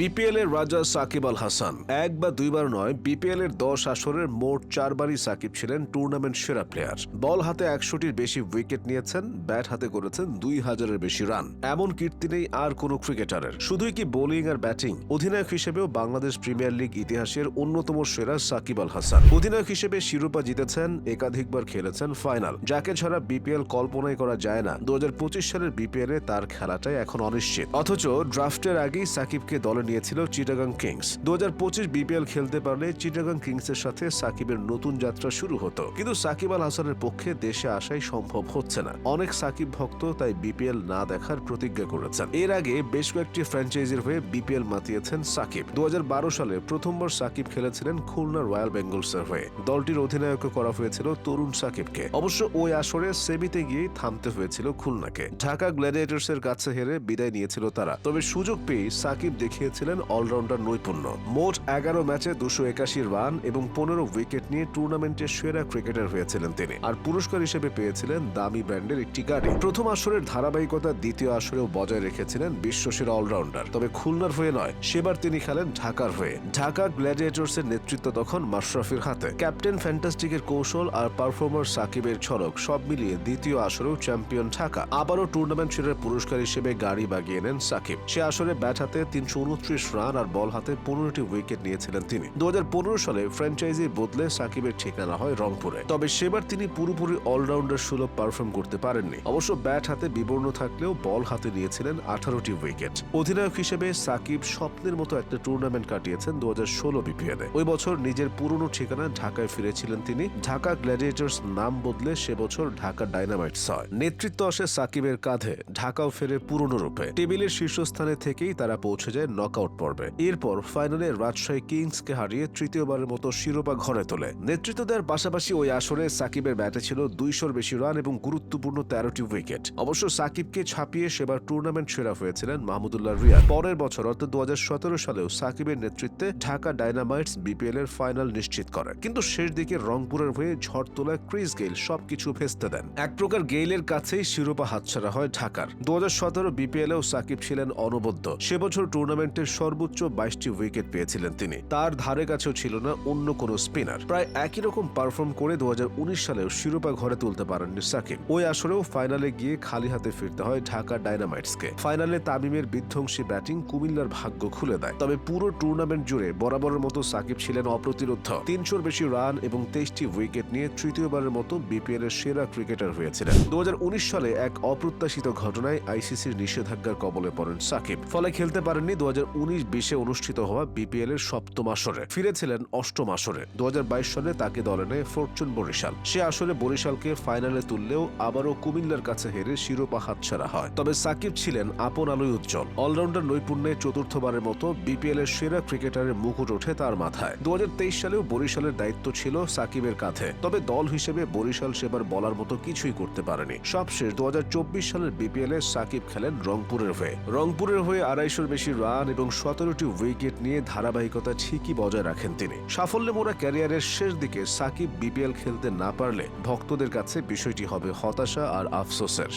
BPL এর রাজা সাকিব আল হাসান এক বা দুইবার নয় বিপিএল এর দশ আসরের মোট চারবারই সাকিব ছিলেন টুর্নামেন্ট সেরা প্লেয়ার বল হাতে একশোটির বেশি উইকেট নিয়েছেন ব্যাট হাতে করেছেন দুই হাজারের বেশি রান এমন কীর্তি নেই আর কোনো ক্রিকেটারের শুধুই কি বোলিং আর ব্যাটিং অধিনায়ক হিসেবেও বাংলাদেশ প্রিমিয়ার লিগ ইতিহাসের অন্যতম সেরা সাকিব আল হাসান। অধিনায়ক হিসেবে শিরোপা জিতেছেন, একাধিকবার খেলেছেন ফাইনাল যাকে ছাড়া বিপিএল কল্পনাই করা যায় না। দু হাজার পঁচিশ সালের বিপিএল এ তার খেলাটাই এখন অনিশ্চিত। অথচ ড্রাফটের আগেই সাকিবকে দলে নিয়েছিল চিটাগাং কিংস। দু হাজার পঁচিশ বিপিএল খেলতে পারলে চিটাগাং কিংসের সাথে সাকিবের নতুন যাত্রা শুরু হতো। কিন্তু সাকিব আল হাসানের পক্ষে দেশে আসাই সম্ভব হচ্ছে না। অনেক সাকিব ভক্ত তাই বিপিএল না দেখার প্রতিজ্ঞা করেছেন। এর আগে বেশ কয়েকটি ফ্র্যাঞ্চাইজির হয়ে বিপিএল মাতিয়েছেন সাকিব। দু হাজার বারো সালে প্রথমবার সাকিব খেলেছিলেন খুলনা রয়্যাল বেঙ্গলসের হয়ে। দলটির অধিনায়ক করা হয়েছিল তরুণ সাকিবকে। অবশ্য ওই আসরে সেমিতে গিয়েই থামতে হয়েছিল খুলনাকে। ঢাকা গ্ল্যাডিয়েটার্স এর কাছে হেরে বিদায় নিয়েছিল তারা। তবে সুযোগ পেয়ে সাকিব দেখিয়েছিলেন অলরাউন্ডার নৈপুণ্য। মোট এগারো ম্যাচে দুশো একাশি রান এবং পনেরো উইকেট নিয়ে টুর্নামেন্টের সেরা ক্রিকেটার হয়েছিলেন তিনি। আর পুরস্কার হিসেবে পেয়েছিলেন দামি ব্র্যান্ডের একটি গাড়ি। প্রথম আসরের ধারাবাহিকতা দ্বিতীয় আসরেও বজায় রেখেছিলেন বিশ্বসেরা অলরাউন্ডার। তবে খুলনার হয়ে নয়, সেবার তিনি খেলেন ঢাকার হয়ে। ঢাকা গ্ল্যাডিয়েটার্স এর নেতৃত্ব তখন মাশরাফির হাতে। ক্যাপ্টেন ফ্যান্টাস্টিকের কৌশল আর পারফর্মার সাকিবের ছড়ক সব মিলিয়ে দ্বিতীয় আসরেও চ্যাম্পিয়ন ঢাকা। আবারও টুর্নামেন্ট সেরার পুরস্কার হিসেবে গাড়ি বাগিয়ে নেন সাকিব। সে আসরে ব্যাট হাতে তিনশো উনত্রিশ রান আর বল হাতে পনেরোটি উইকেট নিয়েছিলেন তিনি। দুহাজার পনেরো সালে ফ্র্যাঞ্চাইজি বদলে সাকিবের ঠিকানা হয় রংপুরে। তবে সেবার তিনি পুরোপুরি অলরাউন্ডার সুলভ পারফর্ম করতে পারেননি। অবশ্য ব্যাট হাতে বিবর্ণ থাকলেও বল হাতে নিয়েছিলেন আঠারোটি উইকেট। অধিনায়ক হিসেবে সাকিব স্বপ্নের মতো একটা টুর্নামেন্ট কাটিয়েছেন দু হাজার ষোলো বিপিএলে ওই বছর নিজের পুরনো ঠিকানা ঢাকায় ফিরেছিলেন তিনি। ঢাকা গ্ল্যাডিয়েটার্স নাম বদলে সে বছর ঢাকা ডাইনামাইটস হয়। নেতৃত্ব আসে সাকিবের কাঁধে। ঢাকাও ফেরে পুরনো রূপে। টেবিলের শীর্ষস্থানে থেকেই তারা পৌঁছে যায় নকআউট পর্বে। এরপর ফাইনালে রাজশাহী কিংসকে হারিয়ে তৃতীয়বারের মতো শিরোপা ঘরে তোলে। নেতৃত্ব দেওয়ার পাশাপাশি ওই আসরে সাকিবের ব্যাটে ছিল দুইশোর বেশি রান এবং গুরুত্বপূর্ণ তেরোটি উইকেট। অবশ্য সাকিবকে ছাপিয়ে সেবার টুর্নামেন্ট সেরা হয়েছিলেন মাহমুদুল্লাহ রিয়া পরের বছর, অর্থাৎ দুহাজার সতেরো সালেও সাকিবের নেতৃত্বে ঢাকা ডাইনামাইটস বিপিএল এর ফাইনাল নিশ্চিত করে। কিন্তু শেষ দিকে রংপুরের হয়ে ঝড় তোলা ক্রিস গেইল সবকিছু ভেস্তে দেন। এক প্রকার গেইলের কাছেই শিরোপা হাতছাড়া হয় ঢাকার। দু হাজার বিপিএলেও সাকিব ছিলেন অনবদ্য। সে বছর টুর্নামেন্টের সর্বোচ্চ বাইশটি উইকেট পেয়েছিলেন তিনি। তার ধারে কাছেও ছিল না অন্য কোনো স্পিনার। প্রায় একই রকম পারফর্ম করে দুহাজার উনিশ সালেও শিরোপা ঘরে তুলতে পারেননি সাকিব। ওই আসরেও ফাইনালে গিয়ে খালি হাতে ফিরতে হয় ঢাকা ডাইনামাইটসকে ফাইনালে তামিমের বিধ্বংসী ব্যাটিং কুমিল্লার ভাগ্য খুলে দেয়। তবে পুরো টুর্নামেন্ট জুড়ে বরাবরের মতো সাকিব ছিলেন অপ্রতিরোধ তিনশোর বেশি রান এবং তেইশটি উইকেট নিয়ে তৃতীয়বারের মতো বিপিএল এর সেরা ক্রিকেটার হয়েছিলেন। দু হাজার উনিশ সালে এক অপ্রত্যাশিত ঘটনায় আইসিসির নিষেধাজ্ঞার কবলে পড়েন সাকিব। ফলে খেলতে পারেননি দু হাজার উনিশ বিশে অনুষ্ঠিত হওয়া বিপিএল এর সপ্তম আসরে। ফিরেছিলেন অষ্টম আসরে। দুহাজার বাইশ সালে তাকে দলে নেয় ফরচুন বরিশাল। সে আসলে বরিশালকে ফাইনালে তুললেও আবারও কুমিল্লার কাছে হেরে শিরোপা হাতছাড়া হয়। তবে সাকিব ছিলেন আপন আলোয় উজ্জ্বল। অলরাউন্ডার নৈপুণ্যে চতুর্থবারের মতো বিপিএল এর সেরা ক্রিকেটারের মুকুট ওঠে তার মাথায়। দু হাজার তেইশ সালেও বরিশালের দায়িত্ব ছিল সাকিবের কাঁধে। তবে দল হিসেবে বরিশাল সেবার বলার মতো কিছুই করতে পারেনি। সবশেষ দু হাজার চব্বিশ সালের বিপিএল এ সাকিব খেলেন রংপুরের হয়ে। রংপুরের হয়ে আড়াইশোর বেশি রান এবং সতেরোটি উইকেট নিয়ে ধারাবাহিকতা ঠিকই বজায় রাখেন তিনি। সাফল্যে মোড়া ক্যারিয়ারের শেষ দিকে সাকিব বিপিএল খেলতে না পারলে ভক্তদের কাছে বিষয়টি হবে হতাশা আর আফসোসের।